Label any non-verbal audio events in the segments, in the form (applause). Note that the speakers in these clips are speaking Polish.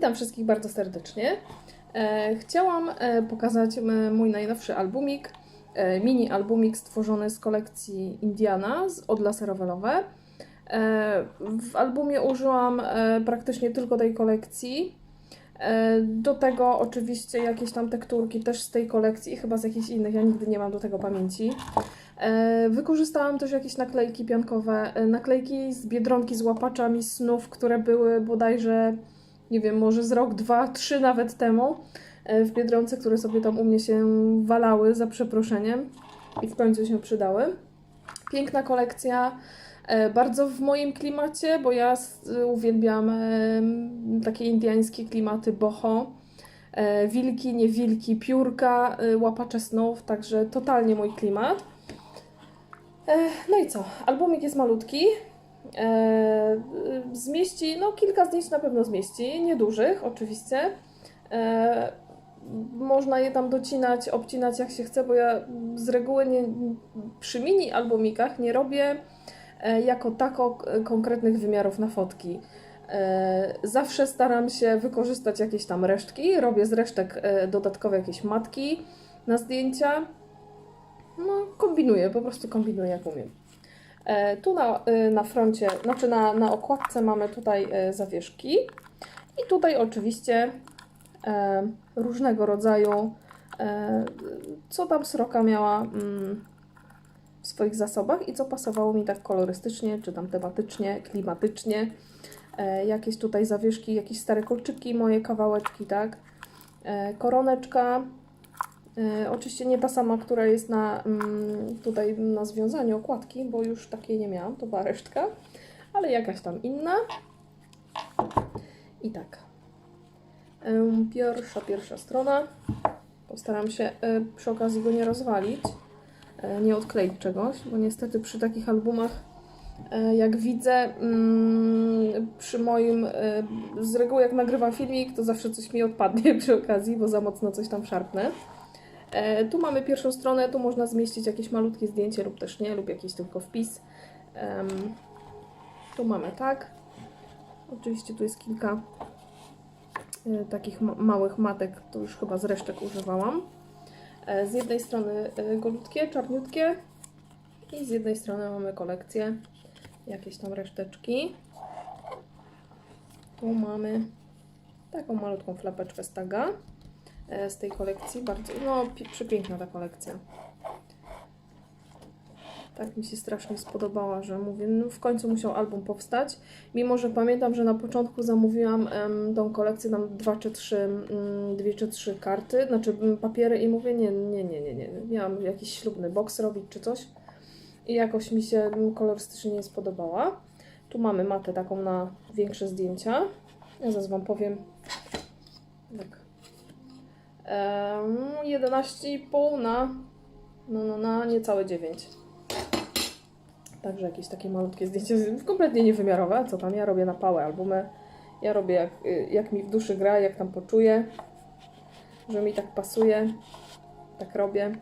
Witam wszystkich bardzo serdecznie. E, chciałam e, pokazać mój najnowszy albumik, e, mini albumik stworzony z kolekcji Indiana z odlaserowelowe. E, w albumie użyłam praktycznie tylko tej kolekcji. Do tego oczywiście jakieś tam tekturki też z tej kolekcji chyba z jakichś innych, ja nigdy nie mam do tego pamięci. Wykorzystałam też jakieś naklejki piankowe, naklejki z Biedronki z łapaczami snów, które były bodajże, nie wiem, może z rok, dwa, trzy nawet temu e, w Biedronce, które sobie tam u mnie się walały za przeproszeniem i w końcu się przydały. Piękna kolekcja, e, bardzo w moim klimacie, bo ja uwielbiam e, takie indiańskie klimaty boho. Wilki, nie wilki, piórka, łapacze snów, także totalnie mój klimat. No i co? Albumik jest malutki. Y, zmieści, no kilka zdjęć na pewno zmieści, niedużych oczywiście. E, można je tam docinać, obcinać jak się chce, bo ja z reguły nie, przy mini albumikach nie robię e, jako tako konkretnych wymiarów na fotki. Zawsze staram się wykorzystać jakieś tam resztki, robię z resztek dodatkowe jakieś matki na zdjęcia. No, kombinuję, po prostu kombinuję jak umiem. E, tu na, y, na froncie, znaczy na, na okładce mamy tutaj e, zawieszki i tutaj oczywiście e, różnego rodzaju, e, co tam sroka miała mm, w swoich zasobach i co pasowało mi tak kolorystycznie, czy tam tematycznie, klimatycznie. E, jakieś tutaj zawieszki, jakieś stare kolczyki, moje kawałeczki, tak. E, koroneczka, E, oczywiście nie ta sama, która jest na, mm, tutaj na związaniu okładki, bo już takiej nie miałam, to była resztka, ale jakaś tam inna. I tak. Em, Pierwsza, pierwsza strona. Postaram się e, przy okazji go nie rozwalić, nie odkleić czegoś, bo niestety przy takich albumach, jak widzę, mm, przy moim, z reguły jak nagrywam filmik, to zawsze coś mi odpadnie przy okazji, bo za mocno coś tam szarpnę. E, Tu mamy pierwszą stronę, tu można zmieścić jakieś malutkie zdjęcie lub też nie, lub jakiś tylko wpis. Tu mamy tak. Oczywiście tu jest kilka e, takich ma- małych matek, to już chyba z resztek używałam. E, Z jednej strony golutkie, czarniutkie i z jednej strony mamy kolekcję, jakieś tam reszteczki. Tu mamy taką malutką flapeczkę z taga z tej kolekcji. Bardzo, no, pi- przepiękna ta kolekcja. Tak mi się strasznie spodobała, że mówię, no w końcu musiał album powstać. Mimo, że pamiętam, że na początku zamówiłam em, tą kolekcję, tam dwa czy trzy, dwie czy trzy karty, znaczy papiery i mówię, nie, nie, nie, nie, nie. Miałam jakiś ślubny boks robić czy coś i jakoś mi się kolorystycznie nie spodobała. Tu mamy matę taką na większe zdjęcia. Ja zaraz Wam powiem, tak 11,5 na, no, no, na niecałe 9. Także jakieś takie malutkie zdjęcie, kompletnie niewymiarowe. Co tam? Ja robię na pałę albumy. Ja robię jak, y, jak mi w duszy gra, jak tam poczuję, że mi tak pasuje. Tak robię.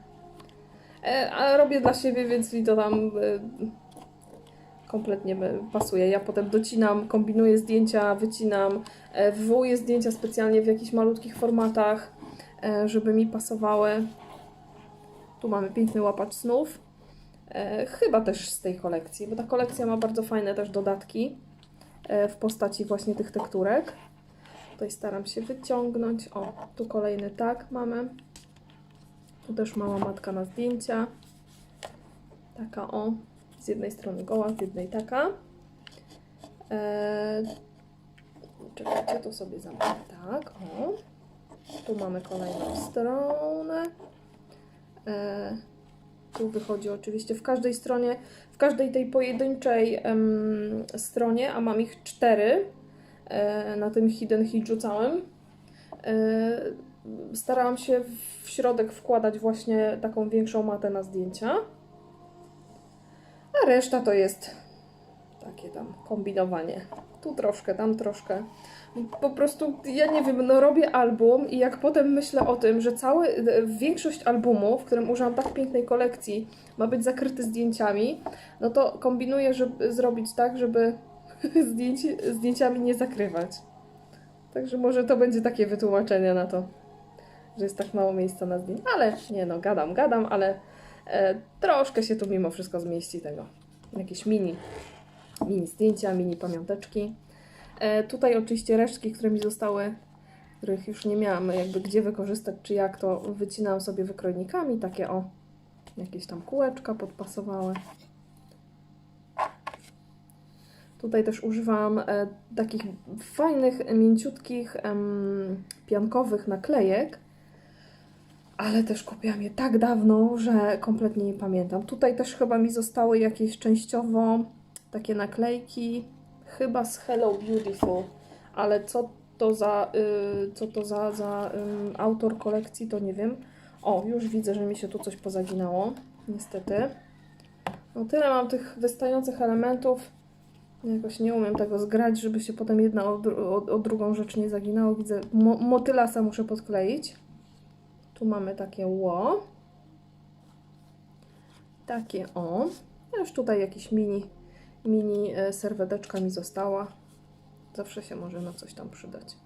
E, a robię dla siebie, więc mi to tam y, kompletnie pasuje. Ja potem docinam, kombinuję zdjęcia, wycinam, e, wywołuję zdjęcia specjalnie w jakichś malutkich formatach żeby mi pasowały. Tu mamy piękny łapacz snów. E, Chyba też z tej kolekcji, bo ta kolekcja ma bardzo fajne też dodatki e, w postaci właśnie tych tekturek. Tutaj staram się wyciągnąć. O, tu kolejny tak mamy. Tu też mała matka na zdjęcia. Taka o. Z jednej strony goła, z jednej taka. E, czekajcie, tu sobie zamknę. Tak, o. Tu mamy kolejną stronę. E, tu wychodzi oczywiście w każdej stronie, w każdej tej pojedynczej em, stronie, a mam ich cztery e, na tym hidden hidżu całym. E, starałam się w środek wkładać właśnie taką większą matę na zdjęcia. A reszta to jest takie tam kombinowanie. Tu troszkę, tam troszkę po prostu, ja nie wiem, no robię album i jak potem myślę o tym, że cały, większość albumu, w którym użyłam tak pięknej kolekcji, ma być zakryty zdjęciami, no to kombinuję, żeby zrobić tak, żeby (laughs) zdjęci, zdjęciami nie zakrywać. Także może to będzie takie wytłumaczenie na to, że jest tak mało miejsca na zdjęć. Ale nie no, gadam, gadam, ale e, troszkę się tu mimo wszystko zmieści tego. Jakieś mini, mini zdjęcia, mini pamiąteczki. E, tutaj oczywiście resztki, które mi zostały, których już nie miałam jakby gdzie wykorzystać, czy jak, to wycinałam sobie wykrojnikami, takie o, jakieś tam kółeczka podpasowały. Tutaj też używam e, takich fajnych, mięciutkich, piankowych naklejek, ale też kupiłam je tak dawno, że kompletnie nie pamiętam. Tutaj też chyba mi zostały jakieś częściowo takie naklejki, chyba z Hello Beautiful, ale co to za, y, co to za, za ym, autor kolekcji, to nie wiem. O, już widzę, że mi się tu coś pozaginało, niestety. No tyle mam tych wystających elementów. Jakoś nie umiem tego zgrać, żeby się potem jedna o, o, o drugą rzecz nie zaginało. Widzę, mo motylasa muszę podkleić. Tu mamy takie ło. Takie o. A Już tutaj jakiś mini, mini e, serweteczka mi została. Zawsze się może na coś tam przydać.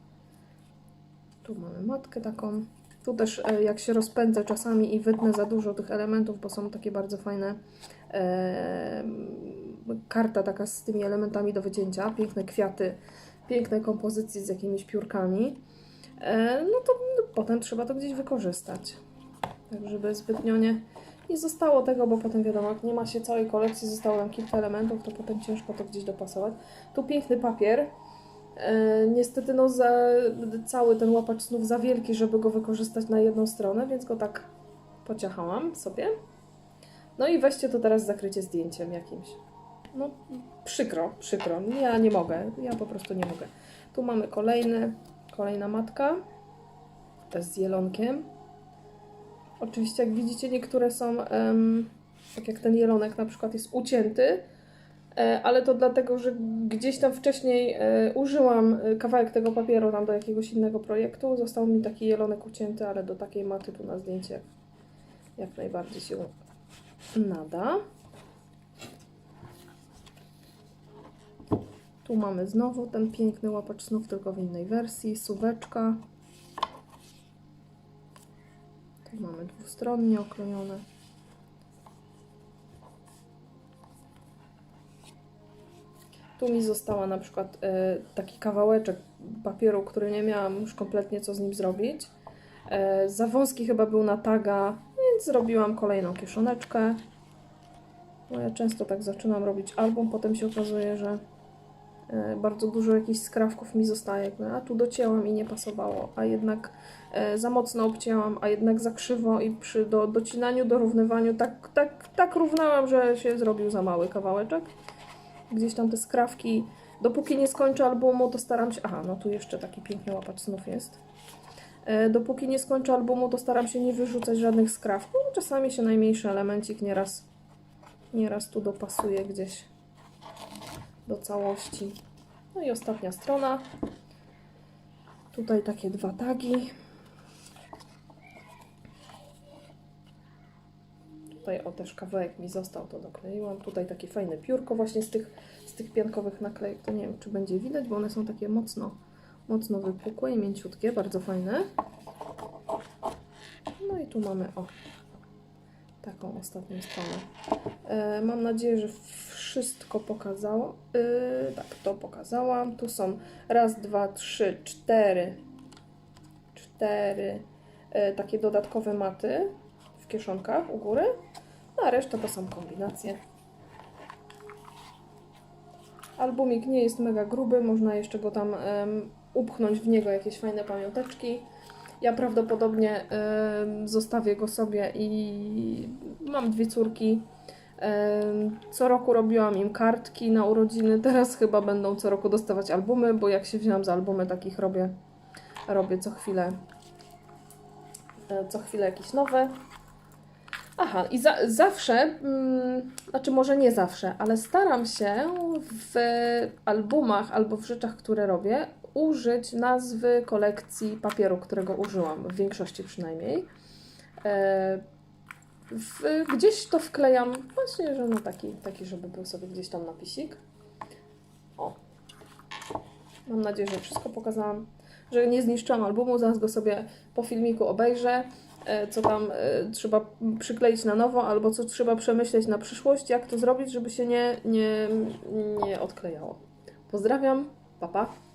Tu mamy matkę taką. Tu też e, jak się rozpędzę czasami i wytnę za dużo tych elementów, bo są takie bardzo fajne e, karta taka z tymi elementami do wycięcia, piękne kwiaty, piękne kompozycje z jakimiś piórkami, e, no to no, potem trzeba to gdzieś wykorzystać. Tak, żeby zbytnio nie, nie zostało tego, bo potem wiadomo, jak nie ma się całej kolekcji, zostało nam kilka elementów, to potem ciężko to gdzieś dopasować. Tu piękny papier, E, niestety no za, cały ten łapacz snów za wielki, żeby go wykorzystać na jedną stronę, więc go tak pociachałam sobie. No i weźcie to teraz zakrycie zdjęciem jakimś. No przykro, przykro. Ja nie mogę, ja po prostu nie mogę. Tu mamy kolejny, kolejna matka. Też z jelonkiem. Oczywiście jak widzicie niektóre są, tak jak ten jelonek na przykład jest ucięty, E, ale to dlatego, że gdzieś tam wcześniej e, użyłam e, kawałek tego papieru tam do jakiegoś innego projektu. Został mi taki jelonek ucięty, ale do takiej maty tu na zdjęcie jak najbardziej się nada. Tu mamy znowu ten piękny łapacz snów, tylko w innej wersji, suweczka. Tu mamy dwustronnie oklejone. Tu mi została na przykład e, taki kawałeczek papieru, który nie miałam już kompletnie co z nim zrobić. E, za wąski chyba był na taga, więc zrobiłam kolejną kieszoneczkę. No ja często tak zaczynam robić album, potem się okazuje, że bardzo dużo jakichś skrawków mi zostaje, jakby, a tu docięłam i nie pasowało, a jednak e, za mocno obcięłam, a jednak za krzywo i przy do, docinaniu, dorównywaniu tak, tak, tak równałam, że się zrobił za mały kawałeczek gdzieś tam te skrawki. Dopóki nie skończę albumu, to staram się. Aha, no tu jeszcze taki piękny łapacz snów jest. E, dopóki nie skończę albumu, to staram się nie wyrzucać żadnych skrawków. Czasami się najmniejszy elemencik nieraz, nieraz tu dopasuje gdzieś do całości. No i ostatnia strona. Tutaj takie dwa tagi. Tutaj o też kawałek mi został, to dokleiłam. Tutaj takie fajne piórko właśnie z tych, z tych piankowych naklejek. To nie wiem, czy będzie widać, bo one są takie mocno, mocno wypukłe i mięciutkie, bardzo fajne. No i tu mamy o taką ostatnią stronę. E, mam nadzieję, że wszystko pokazało. E, tak, to pokazałam. Tu są raz, dwa, trzy, cztery, cztery e, takie dodatkowe maty w kieszonkach u góry, no, a reszta to są kombinacje. Albumik nie jest mega gruby, można jeszcze go tam upchnąć w niego jakieś fajne pamiąteczki. Ja prawdopodobnie zostawię go sobie i mam dwie córki. Co roku robiłam im kartki na urodziny, teraz chyba będą co roku dostawać albumy, bo jak się wzięłam za albumy, takich robię, robię co chwilę, e, co chwilę jakieś nowe. Aha, i za, zawsze, mm, znaczy może nie zawsze, ale staram się w albumach albo w rzeczach, które robię, użyć nazwy kolekcji papieru, którego użyłam, w większości przynajmniej. E, w, gdzieś to wklejam, właśnie, że no taki, taki, żeby był sobie gdzieś tam napisik. O. Mam nadzieję, że wszystko pokazałam, że nie zniszczyłam albumu, zaraz go sobie po filmiku obejrzę, e, co tam e, trzeba przykleić na nowo, albo co trzeba przemyśleć na przyszłość, jak to zrobić, żeby się nie, nie, nie odklejało. Pozdrawiam, pa pa.